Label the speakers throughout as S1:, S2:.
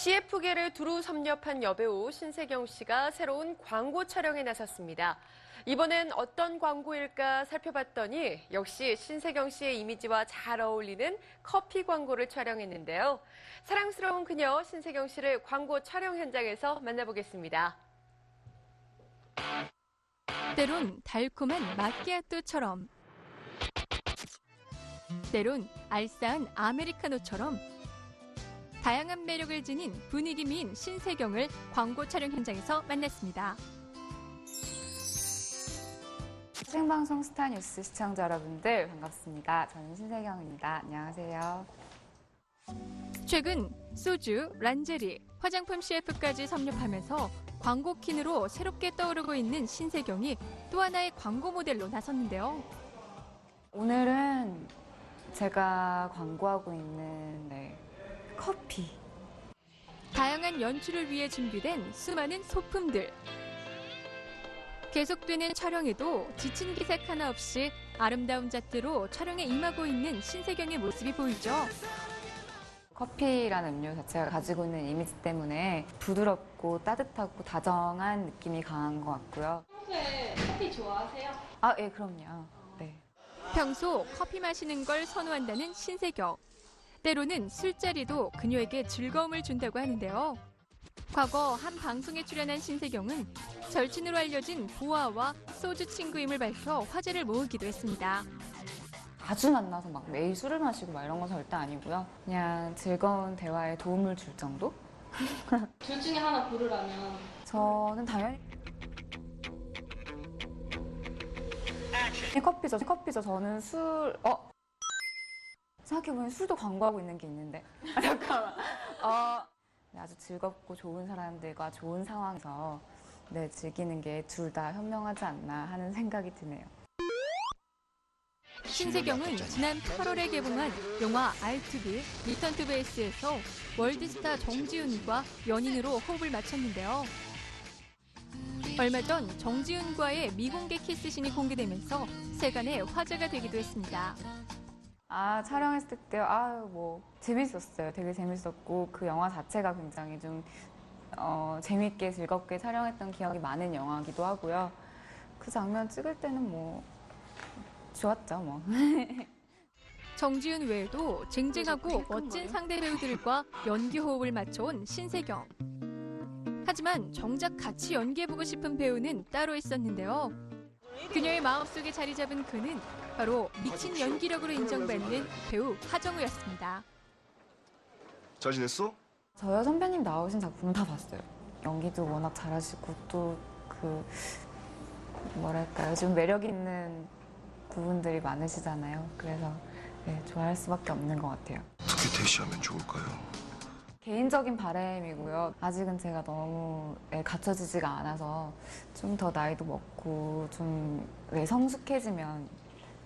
S1: CF계를 두루 섭렵한 여배우 신세경 씨가 새로운 광고 촬영에 나섰습니다. 이번엔 어떤 광고일까 살펴봤더니 역시 신세경 씨의 이미지와 잘 어울리는 커피 광고를 촬영했는데요. 사랑스러운 그녀 신세경 씨를 광고 촬영 현장에서 만나보겠습니다.
S2: 때론 달콤한 마끼아또처럼 때론 알싸한 아메리카노처럼 다양한 매력을 지닌 분위기 미인 신세경을 광고 촬영 현장에서 만났습니다.
S3: 생방송 스타뉴스 시청자 여러분들 반갑습니다. 저는 신세경입니다. 안녕하세요.
S2: 최근 소주, 란제리, 화장품 CF까지 섭렵하면서 광고 퀸으로 새롭게 떠오르고 있는 신세경이 또 하나의 광고 모델로 나섰는데요.
S3: 오늘은 제가 광고하고 있는 네, 커피.
S2: 다양한 연출을 위해 준비된 수많은 소품들. 계속되는 촬영에도 지친 기색 하나 없이 아름다운 잣대로 촬영에 임하고 있는 신세경의 모습이 보이죠.
S3: 커피라는 음료 자체가 가지고 있는 이미지 때문에 부드럽고 따뜻하고 다정한 느낌이 강한 것 같고요.
S4: 평소에 커피 좋아하세요?
S3: 아, 예, 그럼요. 네.
S2: 평소 커피 마시는 걸 선호한다는 신세경. 때로는 술자리도 그녀에게 즐거움을 준다고 하는데요. 과거 한 방송에 출연한 신세경은 절친으로 알려진 보아와 소주 친구임을 밝혀 화제를 모으기도 했습니다.
S3: 아주 만나서 막 매일 술을 마시고 막 이런 건 절대 아니고요. 그냥 즐거운 대화에 도움을 줄 정도?
S4: 둘 중에 하나 고르라면
S3: 저는 당연히 커피죠. 커피죠. 저는 술 어. 생각해보니 술도 광고하고 있는 게 있는데. 아, 잠깐만. 어, 네, 아주 즐겁고 좋은 사람들과 좋은 상황에서 네, 즐기는 게 둘 다 현명하지 않나 하는 생각이 드네요.
S2: 신세경은 지난 8월에 개봉한 영화 R2B 리턴 투 베이스에서 월드스타 정지훈과 연인으로 호흡을 맞췄는데요. 얼마 전 정지훈과의 미공개 키스신이 공개되면서 세간의 화제가 되기도 했습니다.
S3: 아, 촬영했을 때, 아, 뭐, 재밌었어요. 되게 재밌었고, 그 영화 자체가 굉장히 좀, 어, 재밌게 즐겁게 촬영했던 기억이 많은 영화기도 하고요. 그 장면 찍을 때는 뭐, 좋았죠, 뭐.
S2: 정지훈 외에도 쟁쟁하고 멋진 상대 배우들과 연기 호흡을 맞춰온 신세경. 하지만 정작 같이 연기해보고 싶은 배우는 따로 있었는데요. 그녀의 마음속에 자리 잡은 그는 바로 미친 연기력으로 인정받는 배우 하정우였습니다.
S5: 잘 지냈어?
S3: 저요 선배님 나오신 작품 다 봤어요. 연기도 워낙 잘하시고 또 그 뭐랄까요 좀 매력 있는 부분들이 많으시잖아요. 그래서 네, 좋아할 수밖에 없는 것 같아요.
S5: 어떻게 대시하면 좋을까요?
S3: 개인적인 바람이고요. 아직은 제가 너무 네, 갖춰지지가 않아서 좀 더 나이도 먹고 좀 네, 성숙해지면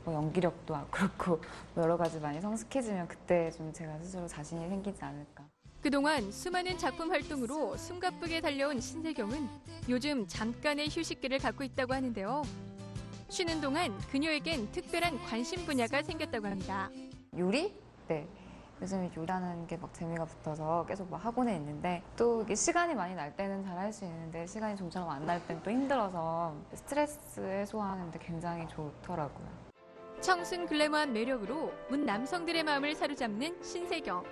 S3: 뭐 연기력도 그렇고 뭐 여러 가지 많이 성숙해지면 그때 좀 제가 스스로 자신이 생기지 않을까.
S2: 그동안 수많은 작품 활동으로 숨가쁘게 달려온 신세경은 요즘 잠깐의 휴식기를 갖고 있다고 하는데요. 쉬는 동안 그녀에겐 특별한 관심 분야가 생겼다고 합니다.
S3: 요리? 네. 요즘에 요리하는 게 막 재미가 붙어서 계속 막 학원에 있는데 또 시간이 많이 날 때는 잘 할 수 있는데 시간이 좀처럼 안날땐또 힘들어서 스트레스 해소하는데 굉장히 좋더라고요.
S2: 청순 글래머한 매력으로 문 남성들의 마음을 사로잡는 신세경.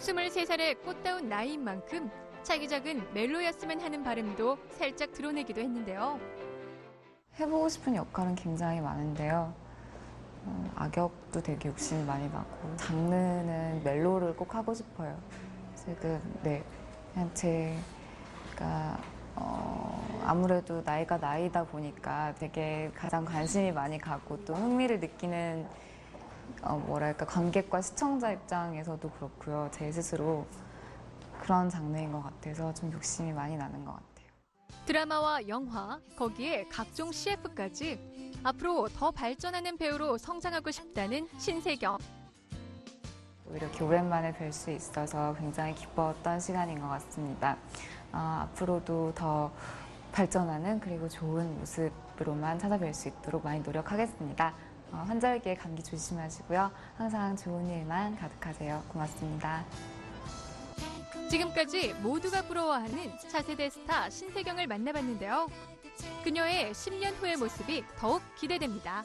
S2: 23살의 꽃다운 나이인 만큼 차기작은 멜로였으면 하는 바람도 살짝 드러내기도 했는데요.
S3: 해보고 싶은 역할은 굉장히 많은데요. 어, 악역도 되게 욕심이 많이 나고 장르는 멜로를 꼭 하고 싶어요. 지금 네 그냥 제가 어, 아무래도 나이가 나이다 보니까 되게 가장 관심이 많이 가고 또 흥미를 느끼는 어, 뭐랄까 관객과 시청자 입장에서도 그렇고요. 제 스스로 그런 장르인 것 같아서 좀 욕심이 많이 나는 것 같아요.
S2: 드라마와 영화, 거기에 각종 CF까지 앞으로 더 발전하는 배우로 성장하고 싶다는 신세경.
S3: 또 이렇게 오랜만에 뵐 수 있어서 굉장히 기뻤던 시간인 것 같습니다. 어, 앞으로도 더 발전하는 그리고 좋은 모습으로만 찾아뵐 수 있도록 많이 노력하겠습니다. 어, 환절기에 감기 조심하시고요. 항상 좋은 일만 가득하세요. 고맙습니다.
S2: 지금까지 모두가 부러워하는 차세대 스타 신세경을 만나봤는데요. 그녀의 10년 후의 모습이 더욱 기대됩니다.